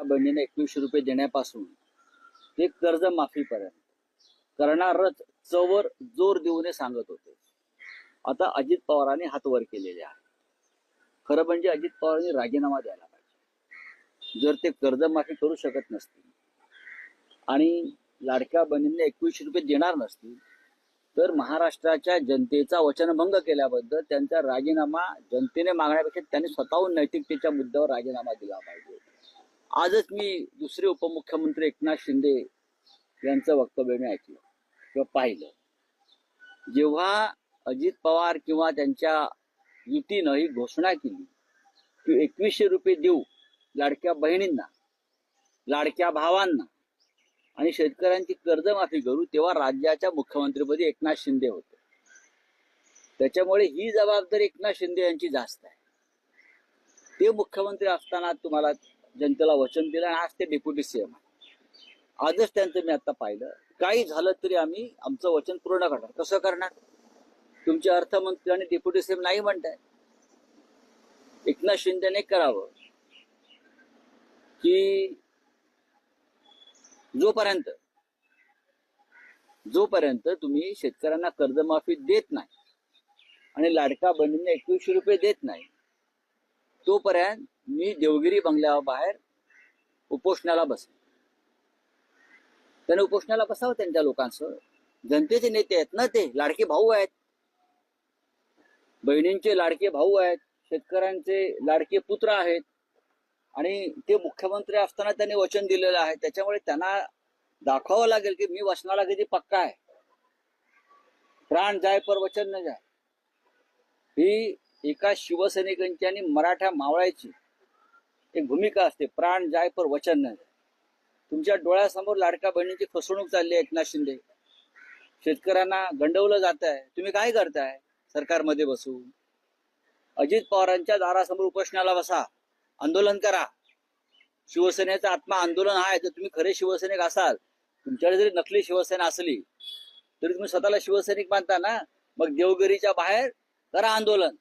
एका बहिणीने एकवीसशे रुपये देण्यापासून ते कर्जमाफीपर्यंत करणारच चवर जोर देऊन सांगत होते. आता अजित पवारांनी हात वर केलेले आहे. खरं म्हणजे अजित पवारांनी राजीनामा द्यायला पाहिजे. जर ते कर्जमाफी करू शकत नसतील आणि लाडक्या बहिणींना एकवीसशे रुपये देणार नसतील तर महाराष्ट्राच्या जनतेचा वचनभंग केल्याबद्दल त्यांचा राजीनामा जनतेने मागण्यापेक्षा त्यांनी स्वतःहून नैतिकतेच्या मुद्द्यावर राजीनामा दिला पाहिजे. आजच मी दुसरे उपमुख्यमंत्री एकनाथ शिंदे यांचं वक्तव्य मी ऐकलं किंवा पाहिलं. जेव्हा अजित पवार किंवा त्यांच्या युतीनं ही घोषणा केली की एकवीसशे रुपये देऊ लाडक्या बहिणींना लाडक्या भावांना आणि शेतकऱ्यांची कर्जमाफी करू तेव्हा राज्याच्या मुख्यमंत्रीपदी एकनाथ शिंदे होते. त्याच्यामुळे ही जबाबदारी एकनाथ शिंदे यांची जास्त आहे. ते मुख्यमंत्री असताना तुम्हाला जनतेला वचन दिलं आणि आज ते डेप्युटी सीएम आहे आजच त्यांचं मी आता पाहिलं. काही झालं तरी आम्ही आमचं वचन पूर्ण करणार. कसं करणार? तुमचे अर्थमंत्री आणि डेप्युटी सीएम नाही म्हणताय. एकनाथ शिंदेने करावं. की जोपर्यंत जोपर्यंत तुम्ही शेतकऱ्यांना कर्जमाफी देत नाही आणि लाडका बहिणींना एकवीसशे रुपये देत नाही तोपर्यंत मी देवगिरी बंगल्यावर बाहेर उपोषणाला बसेन त्याने उपोषणाला बसावं त्यांच्या लोकांचं. जनतेचे नेते आहेत ना ते लाडके भाऊ आहेत. बहिणींचे लाडके भाऊ आहेत शेतकऱ्यांचे लाडके पुत्र आहेत. आणि ते मुख्यमंत्री असताना त्यांनी वचन दिलेलं आहे. त्याच्यामुळे त्यांना दाखवावं लागेल की मी वचनाला किती पक्का आहे. प्राण जाय पर वचन न जाय. ही एका शिवसैनिकांची आणि मराठा मावळ्याची एक भूमिका असते. प्राण जाय पर वचन नाही. तुमच्या डोळ्यासमोर लाडका बहिणीची फसवणूक चालली आहे एकनाथ शिंदे. शेतकऱ्यांना गंडवलं जात आहे. तुम्ही काय करताय? सरकारमध्ये बसून. अजित पवारांच्या दारासमोर उपोषणाला बसा. आंदोलन करा. शिवसेनेचा आत्मा आंदोलन आहे. तर तुम्ही खरे शिवसैनिक असाल तुमच्याकडे जरी नकली शिवसेना असली तरी तुम्ही स्वतःला शिवसैनिक मानता ना? मग देवगिरीच्या बाहेर करा आंदोलन.